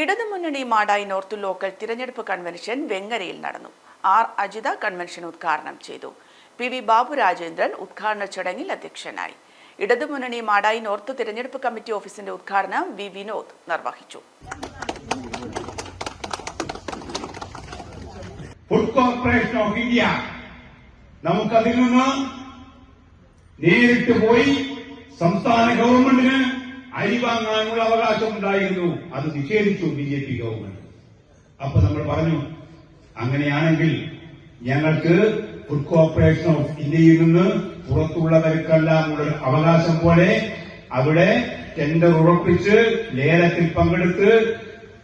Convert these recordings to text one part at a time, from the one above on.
ഇടതുമുന്നണി Madayi north local തിരഞ്ഞെടുപ്പ് convention വെങ്ങരയിൽ നടന്നു. ആർ. അജിത കൺവെൻഷൻ ഉദ്ഘാടനം ചെയ്തു. പി. വി. ബാബു രാജേന്ദ്രൻ ഉദ്ഘാടന ചടങ്ങിൽ അധ്യക്ഷനായി. ഇടതുമുന്നണി മാടായി നോർത്ത് തിരഞ്ഞെടുപ്പ് കമ്മിറ്റി ഓഫീസിന്റെ ഉദ്ഘാടനം വി. വിനോദ് നിർവഹിച്ചു. ഫുഡ് കോർപ്പറേഷൻ ഓഫ് ഇന്ത്യ നമുക്കതിൽ നിന്ന് നേരിട്ട് പോയി സംസ്ഥാന ഗവൺമെന്റിന് അരി വാങ്ങാനുള്ള അവകാശം ഉണ്ടായിരുന്നു അത് നിഷേധിച്ചു ബി ജെ പി ഗവൺമെന്റ്. അപ്പൊ നമ്മൾ പറഞ്ഞു അങ്ങനെയാണെങ്കിൽ ഞങ്ങൾക്ക് ഫുഡ് കോർപ്പറേഷൻ ഓഫ് ഇന്ത്യയിൽ നിന്ന് പുറത്തുള്ളവർക്കെല്ലാം എന്നുള്ള അവകാശം പോലെ അവിടെ ടെൻഡർ ഉറപ്പിച്ച് ലേലത്തിൽ പങ്കെടുത്ത്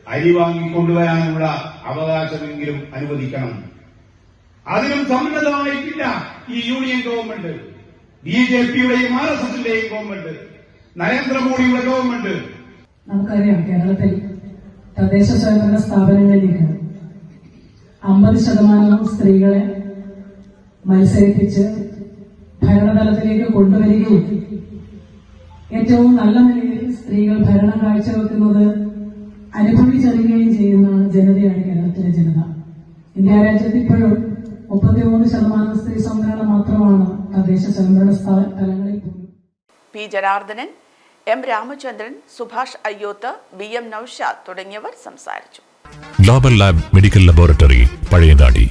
അരി വാങ്ങിക്കൊണ്ടുവരാനുള്ള അവകാശമെങ്കിലും അനുവദിക്കണം. അതിനും സമ്മതമായിട്ടില്ല ഈ യൂണിയൻ ഗവൺമെന്റ്. ബി ജെ പിയുടെയും ആർ എസ് എസിന്റെയും ഗവൺമെന്റ്. നരേന്ദ്രമോദിയുടെ ഗവൺമെന്റ് നമുക്കറിയാം കേരളത്തിൽ തദ്ദേശ സ്വയംഭരണ സ്ഥാപനങ്ങളിലേക്ക് അമ്പത് ശതമാനം സ്ത്രീകളെ മത്സരിപ്പിച്ച് ഭരണതലത്തിലേക്ക് കൊണ്ടുവരികയും ഏറ്റവും നല്ല നിലയിൽ സ്ത്രീകൾ ഭരണം കാഴ്ചവെക്കുന്നത് അനുഭവിച്ചറിയുകയും ചെയ്യുന്ന ജനതയാണ് കേരളത്തിലെ ജനത. ഇന്ത്യ രാജ്യത്ത് ഇപ്പോഴും മുപ്പത്തിമൂന്ന് ശതമാനം സ്ത്രീ സംവരണം മാത്രമാണ് തദ്ദേശ സ്വയംഭരണ സ്ഥാ- തലങ്ങളിൽ പോലും P Janardhanan M Ramachandran Subhash Ayyoth B M Noushad തുടങ്ങിയവർ സംസാരിച്ചു. Global lab medical laboratory Pazhayangadi.